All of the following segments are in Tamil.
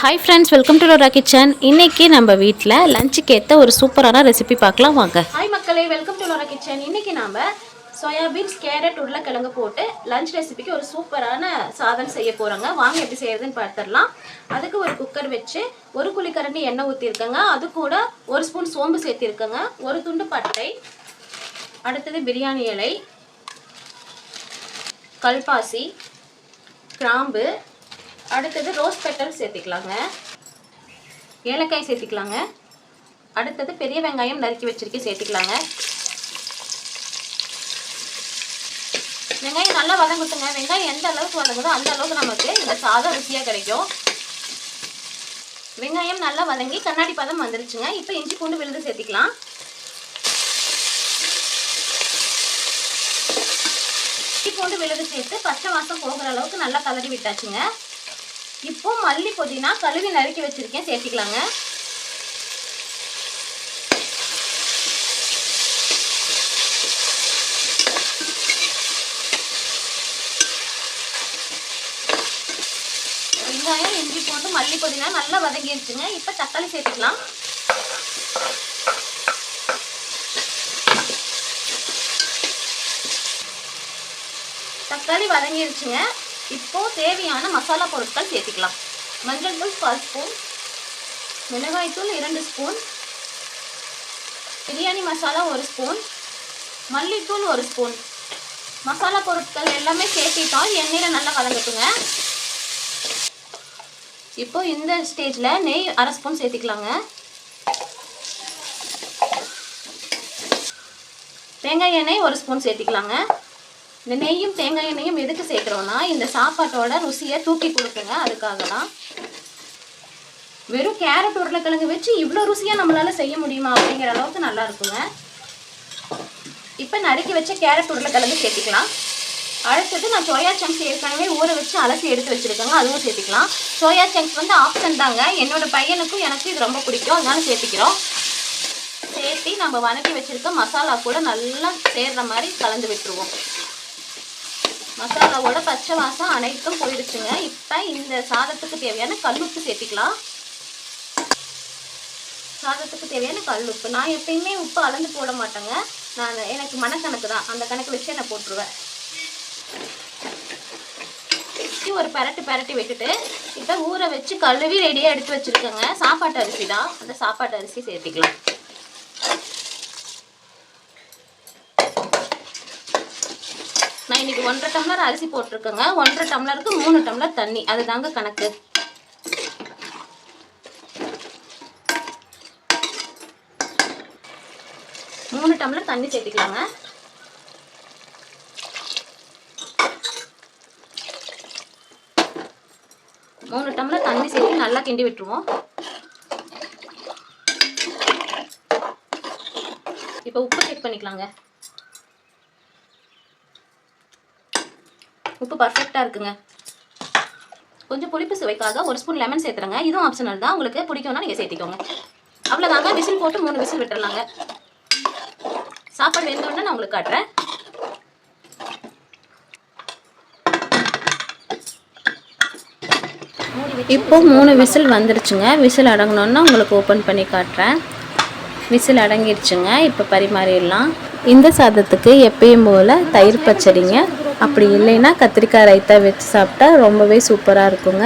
Hi friends welcome to Lora kitchen இன்னைக்கு நம்ம வீட்டில் லஞ்சுக்கு ஏற்ற ஒரு சூப்பரான ரெசிபி பார்க்கலாம் வாங்க. ஹாய் மக்களே வெல்கம் டு லோரா கிச்சன் இன்னைக்கு நாம சோயாபீன்ஸ் கேரட் உருளைக்கிழங்கு போட்டு லஞ்ச் ரெசிபிக்கு ஒரு சூப்பரான சாதம் செய்ய போகிறோங்க வாங்க எப்படி செய்யறதுன்னு பார்த்துடலாம் அதுக்கு ஒரு குக்கர் வச்சு ஒரு குழிக்கரண்டி எண்ணெய் ஊற்றிருக்கேங்க அது கூட ஒரு ஸ்பூன் சோம்பு சேர்த்திருக்கேங்க. ஒரு துண்டு பட்டை அடுத்தது பிரியாணி இலை கல்பாசி கிராம்பு அடுத்தது ரோஸ் பெட்டல் சேர்த்துக்கலாங்க. ஏலக்காய் சேர்த்துக்கலாங்க. அடுத்தது பெரிய வெங்காயம் நறுக்கி வச்சுருக்கி சேர்த்திக்கலாங்க. வெங்காயம் நல்லா வதங்குத்துங்க வெங்காயம் எந்த அளவுக்கு வதங்குதோ அந்த அளவுக்கு நமக்கு இந்த சாதம் ருசியாக கிடைக்கும். வெங்காயம் நல்லா வதங்கி கண்ணாடி பதம் வந்துருச்சுங்க. இப்போ இஞ்சி பூண்டு விழுது சேர்த்திக்கலாம். இஞ்சி பூண்டு விழுது சேர்த்து பச்சை வாசம் போகிற அளவுக்கு நல்லா கலரி விட்டாச்சுங்க. இப்போ மல்லி புதினா கழுவி நறுக்கி வச்சிருக்கேன். சேர்த்திக்கலாங்க. வெங்காயம் இஞ்சி போட்டு மல்லி புதினா நல்லா வதங்கிருச்சுங்க. இப்போ தக்காளி சேர்த்துக்கலாம். தக்காளி வதங்கிருச்சுங்க. இப்போ தேவையான மசாலா பொருட்கள் சேர்த்துக்கலாம். மஞ்சள் தூள் கால் ஸ்பூன் மிளகாய்த்தூள் இரண்டு ஸ்பூன் பிரியாணி மசாலா ஒரு ஸ்பூன் மல்லித்தூள் ஒரு ஸ்பூன். மசாலா பொருட்கள் எல்லாமே சேர்த்திட்டோம் எண்ணெயில் நல்லா வதங்கட்டுங்க இப்போ இந்த ஸ்டேஜில் நெய் அரை ஸ்பூன் சேர்த்திக்கலாங்க. தேங்காய் எண்ணெய் ஒரு ஸ்பூன் சேர்த்திக்கலாங்க. இந்த நெய்யும் தேங்காய் எண்ணெயும் எதுக்கு சேர்க்குறோன்னா இந்த சாப்பாட்டோட ருசியை தூக்கி கொடுக்குங்க. அதுக்காக தான் வெறும் கேரட் உருளைக்கிழங்கு வச்சு இவ்வளோ ருசியாக நம்மளால் செய்ய முடியுமா அப்படிங்கிற அளவுக்கு நல்லா இருக்குங்க. இப்போ நறுக்கி வச்ச கேரட் உருளைக்கிழங்கு சேர்த்திக்கலாம். அடுத்தது நான் சோயா சங்க்ஸ் ஏற்கனவே ஊற வச்சு அலசி எடுத்து வச்சுருக்கேங்க. அதுவும் சேர்த்திக்கலாம். சோயா சங்க்ஸ் வந்து ஆப்ஷன் தாங்க. என்னோடய பையனுக்கும் எனக்கு இது ரொம்ப பிடிக்கும். அதனால சேர்த்திக்கிறோம். சேர்த்தி நம்ம வணக்கி வச்சுருக்க மசாலா கூட நல்லா சேர்ற மாதிரி கலந்து விட்டுருவோம். மசாலாவோட பச்சை வாசம் அனைத்தும் போயிடுச்சுங்க. இப்போ இந்த சாதத்துக்கு தேவையான கல்லுப்பு சேர்த்திக்கலாம். சாதத்துக்கு தேவையான கல் உப்பு நான் எப்பயுமே உப்பு அளந்து போட மாட்டேங்க. நான் எனக்கு மனக்கணக்கு தான். அந்த கணக்கு வச்சு நான் போட்டுருவேன். ஒரு பரட்டு பரட்டி விட்டுட்டு இப்போ ஊற வச்சு கழுவி ரெடியாக எடுத்து வச்சுருக்கேங்க. சாப்பாட்டு அரிசி தான். அந்த சாப்பாட்டு அரிசி சேர்த்திக்கலாம். நான் ஒன்றரை டம்ளர் அரிசி போட்டிருக்கேங்க. ஒன்றரை டம்ளருக்கு மூணு டம்ளர் தண்ணி. அதுதாங்க கணக்கு. மூணு டம்ளர் தண்ணி சேர்த்துக்கலாங்க. மூணு டம்ளர் தண்ணி சேர்த்து நல்லா கிண்டி விட்டுருவோம். இப்போ உப்பு செக் பண்ணிக்கலாங்க. உப்பு பர்ஃபெக்டாக இருக்குங்க. கொஞ்சம் புளிப்பு சுவைக்காக ஒரு ஸ்பூன் லெமன் சேர்த்துறங்க இதுவும் ஆப்ஷனல் தான். உங்களுக்கு பிடிக்கும்னா நீங்கள் சேர்த்திக்கோங்க. அவ்வளோதாங்க விசில் போட்டு மூணு விசில் விட்டுறலாங்க. சாப்பாடு வெந்தோடனே நான் உங்களுக்கு காட்டுறேன். இப்போ மூணு விசில் வந்துருச்சுங்க. விசில் அடங்கணுன்னா உங்களுக்கு ஓப்பன் பண்ணி காட்டுறேன். விசில் அடங்கிடுச்சுங்க இப்போ பரிமாறிடலாம். இந்த சாதத்துக்கு எப்பயும் போல் தயிர் பச்சடிங்க. அப்படி இல்லைன்னா கத்திரிக்காய் ரைத்தா வச்சு சாப்பிட்டா ரொம்பவே சூப்பராக இருக்குங்க.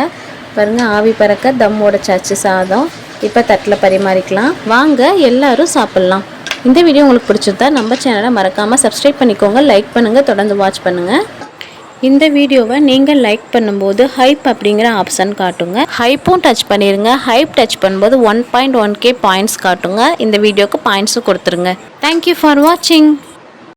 பாருங்கள் ஆவி பறக்க தம்மோட சச்சு சாதம். இப்போ தட்டில் பரிமாறிக்கலாம். வாங்க எல்லாரும் சாப்பிட்லாம். இந்த வீடியோ உங்களுக்கு பிடிச்சிருந்தா நம்ம சேனலை மறக்காமல் சப்ஸ்கிரைப் பண்ணிக்கோங்க லைக் பண்ணுங்கள் தொடர்ந்து வாட்ச் பண்ணுங்கள் இந்த வீடியோவை நீங்கள் லைக் பண்ணும்போது ஹைப் அப்படிங்கிற ஆப்ஷன் காட்டுங்க. ஹைப்பும் டச் பண்ணிடுங்க ஹைப் டச் பண்ணும்போது one point one K points காட்டுங்க. இந்த வீடியோக்கு பாயிண்ட்ஸும் கொடுத்துருங்க. தேங்க்யூ ஃபார் வாட்சிங்